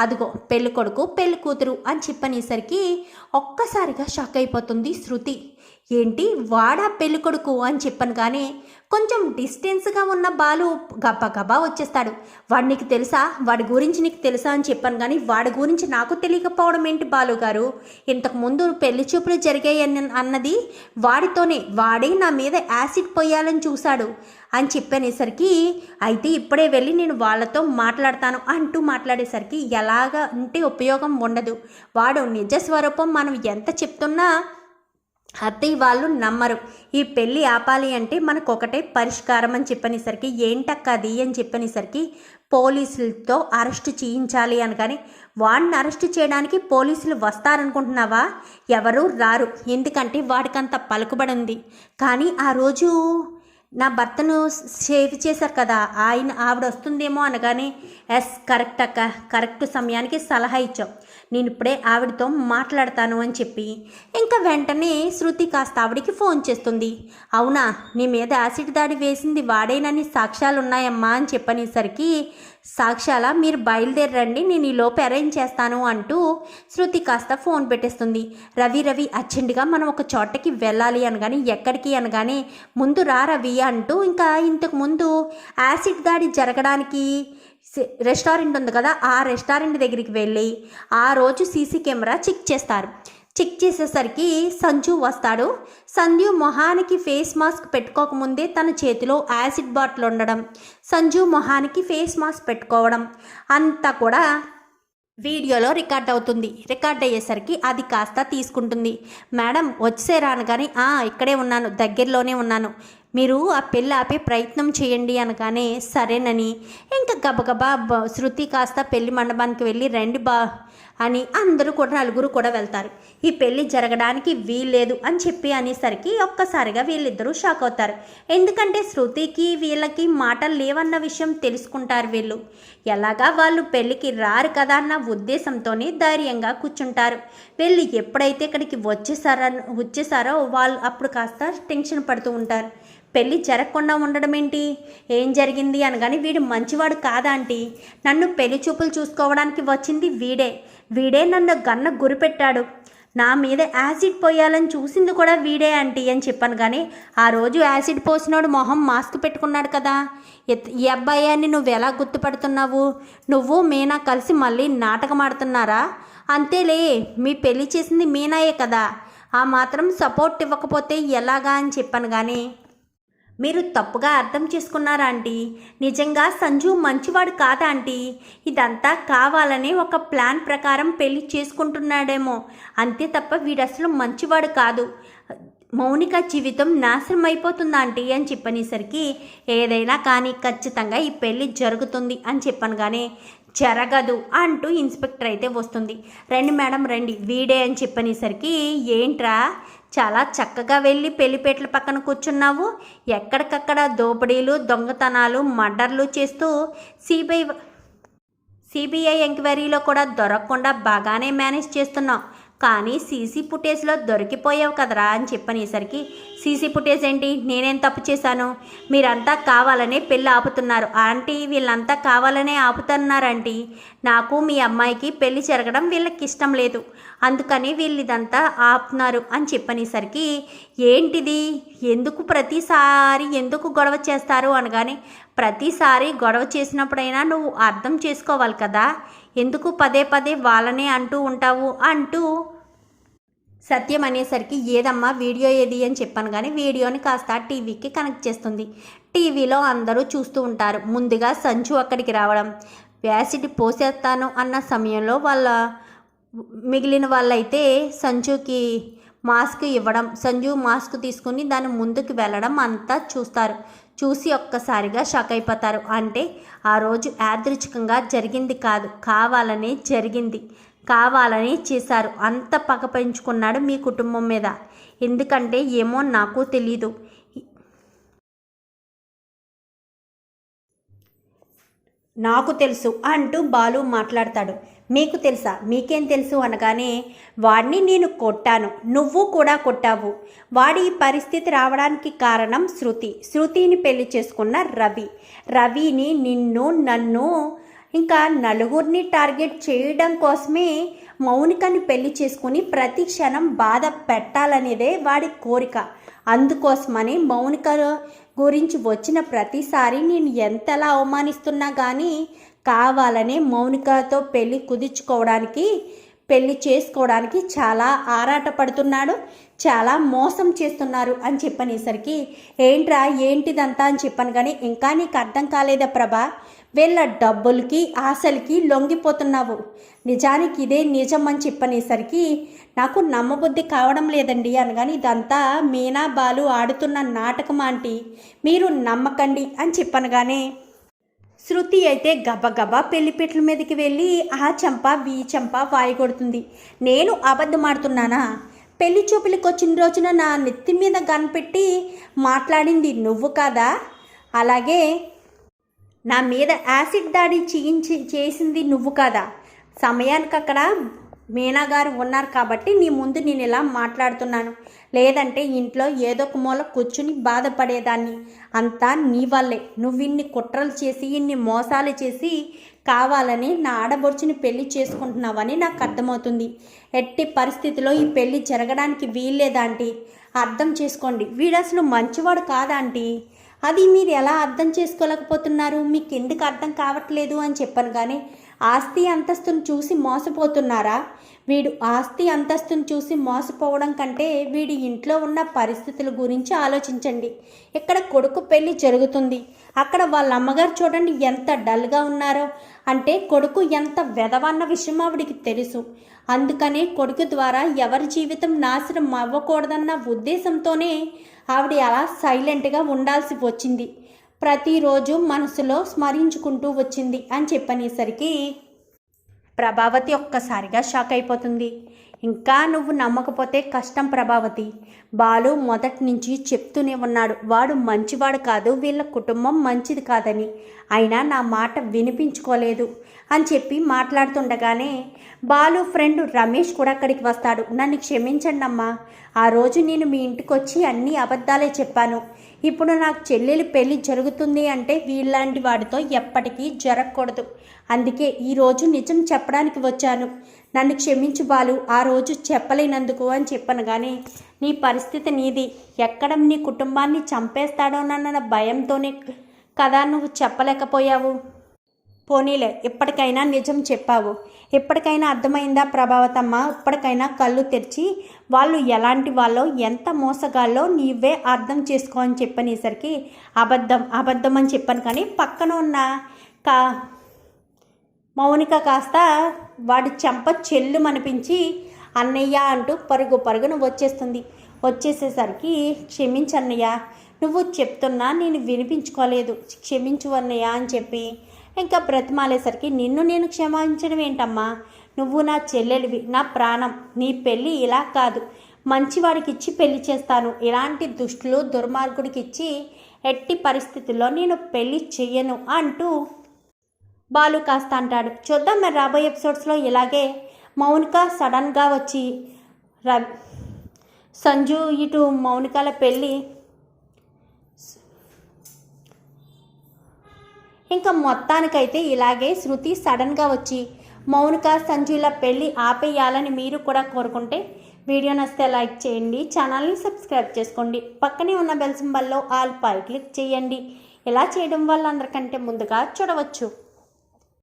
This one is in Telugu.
అదిగో పెళ్ళి కొడుకు పెళ్ళి కూతురు అని చెప్పనేసరికి ఒక్కసారిగా షాక్ అయిపోతుంది శృతి. ఏంటి వాడా పెళ్ళికొడుకు అని చెప్పాను కానీ కొంచెం డిస్టెన్స్గా ఉన్న బాలు గబ్బా గబ్బా వచ్చేస్తాడు. వాడు నీకు తెలుసా? వాడి గురించి నీకు తెలుసా అని చెప్పాను కానీ వాడి గురించి నాకు తెలియకపోవడం ఏంటి బాలు గారు? ఇంతకు ముందు పెళ్ళి చూపులు జరిగాయి అన్నది వాడితోనే. వాడే నా మీద యాసిడ్ పోయాలని చూశాడు అని చెప్పనేసరికి అయితే ఇప్పుడే వెళ్ళి నేను వాళ్ళతో మాట్లాడతాను అంటూ మాట్లాడేసరికి ఎలాగ అంటే ఉపయోగం ఉండదు. వాడు నిజ స్వరూపం మనం ఎంత చెప్తున్నా అత్తయ్య వాళ్ళు నమ్మరు. ఈ పెళ్ళి ఆపాలి అంటే మనకు ఒకటే పరిష్కారం అని చెప్పనేసరికి ఏంటక్కది అని చెప్పనేసరికి పోలీసులతో అరెస్ట్ చేయించాలి అని కానీ వాడిని అరెస్ట్ చేయడానికి పోలీసులు వస్తారనుకుంటున్నావా? ఎవరు రారు. ఎందుకంటే వాడికంత పలుకుబడి ఉంది కానీ ఆ రోజు నా భర్తను సేవ్ చేశారు కదా ఆయన ఆవిడ వస్తుందేమో అనగానే ఎస్ కరెక్ట్ అక్క కరెక్ట్ సమయానికి సలహా ఇచ్చావు నేను ఇప్పుడే ఆవిడతో మాట్లాడతాను అని చెప్పి ఇంకా వెంటనే శృతి కాస్త ఆవిడికి ఫోన్ చేస్తుంది. అవునా నీ మీద యాసిడ్ దాడి వేసింది వాడేనని సాక్ష్యాలు ఉన్నాయమ్మా అని చెప్పనేసరికి సాక్ష్యాల మీరు బయలుదేరండి నేను ఈ లోపు అరేంజ్ చేస్తాను అంటూ శృతి కాస్త ఫోన్ పెట్టేస్తుంది. రవి రవి అర్జెంటుగా మనం ఒక చోటకి వెళ్ళాలి అనగాని ఎక్కడికి అనగానే ముందు రా రవి అంటూ ఇంకా ఇంతకు ముందు యాసిడ్ దాడి జరగడానికి రెస్టారెంట్ ఉంది కదా ఆ రెస్టారెంట్ దగ్గరికి వెళ్ళి ఆ రోజు సీసీ కెమెరా చెక్ చేస్తారు. చెక్ చేసేసరికి సంజు వస్తాడు. సంజు మొహానికి ఫేస్ మాస్క్ పెట్టుకోకముందే తన చేతిలో యాసిడ్ బాటిల్ ఉండడం సంజు మొహానికి ఫేస్ మాస్క్ పెట్టుకోవడం అంతా కూడా వీడియోలో రికార్డ్ అవుతుంది. రికార్డ్ అయ్యేసరికి అది కాస్త తీసుకుంటుంది. మేడం వచ్చేసారా అనగానే ఇక్కడే ఉన్నాను దగ్గరలోనే ఉన్నాను. మీరు ఆ పెళ్ళి ఆపే ప్రయత్నం చేయండి అనగానే సరేనని ఇంకా గబగబా శృతి కాస్త పెళ్ళి మండపానికి వెళ్ళి రండి బా అని అందరూ కూడా నలుగురు కూడా వెళ్తారు. ఈ పెళ్ళి జరగడానికి వీల్లేదు అని చెప్పి అనేసరికి ఒక్కసారిగా వీళ్ళిద్దరూ షాక్ అవుతారు. ఎందుకంటే శృతికి వీళ్ళకి మాటలు లేవన్న విషయం తెలుసుకుంటారు వీళ్ళు. ఎలాగా వాళ్ళు పెళ్ళికి రారు కదా అన్న ఉద్దేశంతోనే ధైర్యంగా కూర్చుంటారు. వీళ్ళు ఎప్పుడైతే ఇక్కడికి వచ్చేసారో వచ్చేసారో వాళ్ళు అప్పుడు కాస్త టెన్షన్ పడుతూ ఉంటారు. పెళ్ళి జరగకుండా ఉండడం ఏంటి ఏం జరిగింది అనగానే వీడు మంచివాడు కాదా ఆంటీ? నన్ను పెళ్ళి చూపులు చూసుకోవడానికి వచ్చింది వీడే. వీడే నన్ను గన్న గురిపెట్టాడు నా మీద యాసిడ్ పోయాలని చూసింది కూడా వీడే ఆంటీ అని చెప్పాను కానీ ఆ రోజు యాసిడ్ పోసినోడు మొహం మాస్క్ పెట్టుకున్నాడు కదా. ఈ అబ్బాయాన్ని నువ్వు ఎలా గుర్తుపడుతున్నావు? నువ్వు మీనా కలిసి మళ్ళీ నాటకం ఆడుతున్నారా? అంతేలే మీ పెళ్ళి చేసింది మీనాయే కదా. ఆ మాత్రం సపోర్ట్ ఇవ్వకపోతే ఎలాగా అని చెప్పాను కానీ మీరు తప్పుగా అర్థం చేసుకున్నారా ఆంటీ? నిజంగా సంజు మంచివాడు కాదా ఆంటీ? ఇదంతా కావాలనే ఒక ప్లాన్ ప్రకారం పెళ్ళి చేసుకుంటున్నాడేమో. అంతే తప్ప వీడు అసలు మంచివాడు కాదు. మౌనిక జీవితం నాశనం అయిపోతుంది ఆంటీ అని చెప్పనేసరికి ఏదైనా కానీ ఖచ్చితంగా ఈ పెళ్ళి జరుగుతుంది అని చెప్పాను కానీ జరగదు అంటూ ఇన్స్పెక్టర్ అయితే వస్తుంది. రండి మేడం రండి. వీడే అని చెప్పనేసరికి ఏంట్రా? చాలా చక్కగా వెళ్ళి పెళ్ళిపేటల పక్కన కూర్చున్నావు. ఎక్కడికక్కడ దోపిడీలు దొంగతనాలు మర్డర్లు చేస్తూ సిబిఐ సిబిఐ ఎంక్వైరీలో కూడా దొరకకుండా బాగానే మేనేజ్ చేస్తున్నావు. కానీ సీసీ ఫుటేజ్లో దొరికిపోయావు కదరా అని చెప్పనేసరికి సీసీ ఫుటేజ్ ఏంటి? నేనేం తప్పు చేశాను? మీరంతా కావాలనే పెళ్ళి ఆపుతున్నారు. ఆంటీ వీళ్ళంతా కావాలనే ఆపుతున్నారంటీ నాకు మీ అమ్మాయికి పెళ్ళి జరగడం వీళ్ళకి ఇష్టం లేదు. అందుకని వీళ్ళు ఇదంతా ఆపుతున్నారు అని చెప్పనేసరికి ఏంటిది? ఎందుకు ప్రతిసారి ఎందుకు గొడవ చేస్తారు అనగానే ప్రతిసారి గొడవ చేసినప్పుడైనా నువ్వు అర్థం చేసుకోవాలి కదా. ఎందుకు పదే పదే వాళ్ళనే అంటూ ఉంటావు? అంటూ సత్యం అనేసరికి ఏదమ్మా వీడియో ఏది? అని చెప్పాను కానీ వీడియోని కాస్త టీవీకి కనెక్ట్ చేస్తుంది. టీవీలో అందరూ చూస్తూ ఉంటారు. ముందుగా సంచు అక్కడికి రావడం యాసిడ్ పోసేస్తాను అన్న సమయంలో వాళ్ళ మిగిలిన వాళ్ళైతే సంచుకి మాస్క్ ఇవ్వడం సంజు మాస్క్ తీసుకుని దాని ముందుకు వెళ్ళడం అంతా చూస్తారు. చూసి ఒక్కసారిగా షాక్ అయిపోతారు. అంటే ఆ రోజు యాదృచ్ఛికంగా జరిగింది కాదు కావాలనే జరిగింది. కావాలని చేశారు. అంత పగ పెంచుకున్నాడు మీ కుటుంబం మీద. ఎందుకంటే ఏమో నాకు తెలీదు. నాకు తెలుసు అంటూ బాలు మాట్లాడతాడు. మీకు తెలుసా? మీకేం తెలుసు అనగానే వాడిని నేను కొట్టాను. నువ్వు కూడా కొట్టావు. వాడి ఈ పరిస్థితి రావడానికి కారణం శృతి. శృతిని పెళ్ళి చేసుకున్న రవి. రవిని నిన్ను నన్ను ఇంకా నలుగురిని టార్గెట్ చేయడం కోసమే మౌనికని పెళ్ళి చేసుకుని ప్రతి క్షణం బాధ పెట్టాలనేదే వాడి కోరిక. అందుకోసమని మౌనిక గురించి వచ్చిన ప్రతిసారి నేను ఎంతలా అవమానిస్తున్నా కానీ కావాలనే మౌనికతో పెళ్ళి కుదుర్చుకోవడానికి పెళ్ళి చేసుకోవడానికి చాలా ఆరాటపడుతున్నాడు చాలా మోసం చేస్తున్నారు అని చెప్పనేసరికి ఏంట్రా ఏంటిదంతా? అని చెప్పాను కానీ ఇంకా నీకు అర్థం కాలేదా ప్రభా? వీళ్ళ డబ్బులకి ఆశలకి లొంగిపోతున్నావు. నిజానికి ఇదే నిజం అని చెప్పనేసరికి నాకు నమ్మబుద్ధి కావడం లేదండి అనగాని ఇదంతా మీనా బాలు ఆడుతున్న నాటకం ఆంటీ? మీరు నమ్మకండి అని చెప్పనగానే శృతి అయితే గబగబా పెళ్ళిపెట్ల మీదకి వెళ్ళి ఆ చెంప వీ చెంప వాయగొడుతుంది నేను అబద్ధమాడుతున్నానా? పెళ్ళి చూపులకు వచ్చిన రోజున నా నెత్తి మీద కనిపెట్టి మాట్లాడింది నువ్వు కాదా? అలాగే నా మీద యాసిడ్ దాడి చేయించి చేసింది నువ్వు కాదా? సమయానికి అక్కడ మీనా గారు ఉన్నారు కాబట్టి నీ ముందు నేను ఇలా మాట్లాడుతున్నాను. లేదంటే ఇంట్లో ఏదో ఒక మూల కూర్చుని బాధపడేదాన్ని. అంతా నీ వల్లే. నువ్వు ఇన్ని కుట్రలు చేసి ఇన్ని మోసాలు చేసి కావాలని నా ఆడబొడుచుని పెళ్ళి చేసుకుంటున్నావని నాకు అర్థమవుతుంది. ఎట్టి పరిస్థితిలో ఈ పెళ్ళి జరగడానికి వీల్లేదాంటి అర్థం చేసుకోండి. వీడు అసలు మంచివాడు కాదాంటీ అది మీరు ఎలా అర్థం చేసుకోలేకపోతున్నారు? మీకు ఎందుకు అర్థం కావట్లేదు అని చెప్పాను కానీ ఆస్తి అంతస్తును చూసి మోసపోతున్నారా? వీడు ఆస్తి అంతస్తును చూసి మోసపోవడం కంటే వీడి ఇంట్లో ఉన్న పరిస్థితుల గురించి ఆలోచించండి. ఇక్కడ కొడుకు పెళ్ళి జరుగుతుంది. అక్కడ వాళ్ళ అమ్మగారు చూడండి ఎంత డల్గా ఉన్నారో. అంటే కొడుకు ఎంత వెదవన్న విషయం ఆవిడికి తెలుసు. అందుకనే కొడుకు ద్వారా ఎవరి జీవితం నాశనం అవ్వకూడదన్న ఉద్దేశంతోనే ఆవిడ అలా సైలెంట్గా ఉండాల్సి వచ్చింది. ప్రతిరోజు మనసులో స్మరించుకుంటూ వచ్చింది అని చెప్పనేసరికి ప్రభావతి ఒక్కసారిగా షాక్ అయిపోతుంది. ఇంకా నువ్వు నమ్మకపోతే కష్టం ప్రభావతి. బాలు మొదటి నుంచి చెప్తూనే ఉన్నాడు. వాడు మంచివాడు కాదు వీళ్ళ కుటుంబం మంచిది కాదని. అయినా నా మాట వినిపించుకోలేదు. అని చెప్పి మాట్లాడుతుండగానే బాలు ఫ్రెండ్ రమేష్ కూడా అక్కడికి వస్తాడు. నన్ను క్షమించండి అమ్మా ఆ రోజు నేను మీ ఇంటికి వచ్చి అన్ని అబద్ధాలే చెప్పాను. ఇప్పుడు నాకు చెల్లెలు పెళ్ళి జరుగుతుంది అంటే వీళ్ళలాంటి వాడితో ఎప్పటికీ జరగకూడదు. అందుకే ఈరోజు నిజం చెప్పడానికి వచ్చాను. నన్ను క్షమించు బాలు ఆ రోజు చెప్పలేనందుకు అని చెప్పను కానీ నీ పరిస్థితి నీది. ఎక్కడ నీ కుటుంబాన్ని చంపేస్తాడోనన్న భయంతోనే కదా నువ్వు చెప్పలేకపోయావు? పోనీలే ఇప్పటికైనా నిజం చెప్పావు. ఎప్పటికైనా అర్థమైందా ప్రభావతమ్మ? ఇప్పటికైనా కళ్ళు తెరిచి వాళ్ళు ఎలాంటి వాళ్ళో ఎంత మోసగాళ్ళో నీవే అర్థం చేసుకో అని చెప్పనేసరికి అబద్ధం అబద్ధం అని చెప్పాను కానీ పక్కన ఉన్న కా మౌనిక కాస్త వాడి చెంప చెల్లు అనిపించి అన్నయ్య అంటూ పరుగు పరుగున వచ్చేస్తుంది. వచ్చేసేసరికి క్షమించన్నయ్య నువ్వు చెప్తున్నా నేను వినిపించుకోలేదు. క్షమించు అన్నయ్య అని చెప్పి ఇంకా బ్రతిమాలేసరికి నిన్ను నేను క్షమించడం ఏంటమ్మా? నువ్వు నా చెల్లెలివి నా ప్రాణం నీ పెళ్ళి ఇలా కాదు. మంచివాడికి ఇచ్చి పెళ్ళి చేస్తాను. ఇలాంటి దుష్టులు దుర్మార్గుడికి ఇచ్చి ఎట్టి పరిస్థితుల్లో నేను పెళ్ళి చెయ్యను అంటూ బాలు కాస్త అంటాడు. చూద్దాం మరి రాబోయే ఎపిసోడ్స్లో ఇలాగే మౌనిక సడన్గా వచ్చి ర సంజు ఇటు మౌనికల పెళ్ళి ఇంకా మొత్తానికైతే ఇలాగే శృతి సడన్గా వచ్చి మౌనిక సంజుల పెళ్ళి ఆపేయాలని మీరు కూడా కోరుకుంటే వీడియో నస్తే లైక్ చేయండి ఛానల్ని సబ్స్క్రైబ్ చేసుకోండి. పక్కనే ఉన్న బెల్ సింబల్లో ఆల్ పై క్లిక్ చేయండి. ఇలా చేయడం వల్ల అందరికంటే ముందుగా చూడవచ్చు.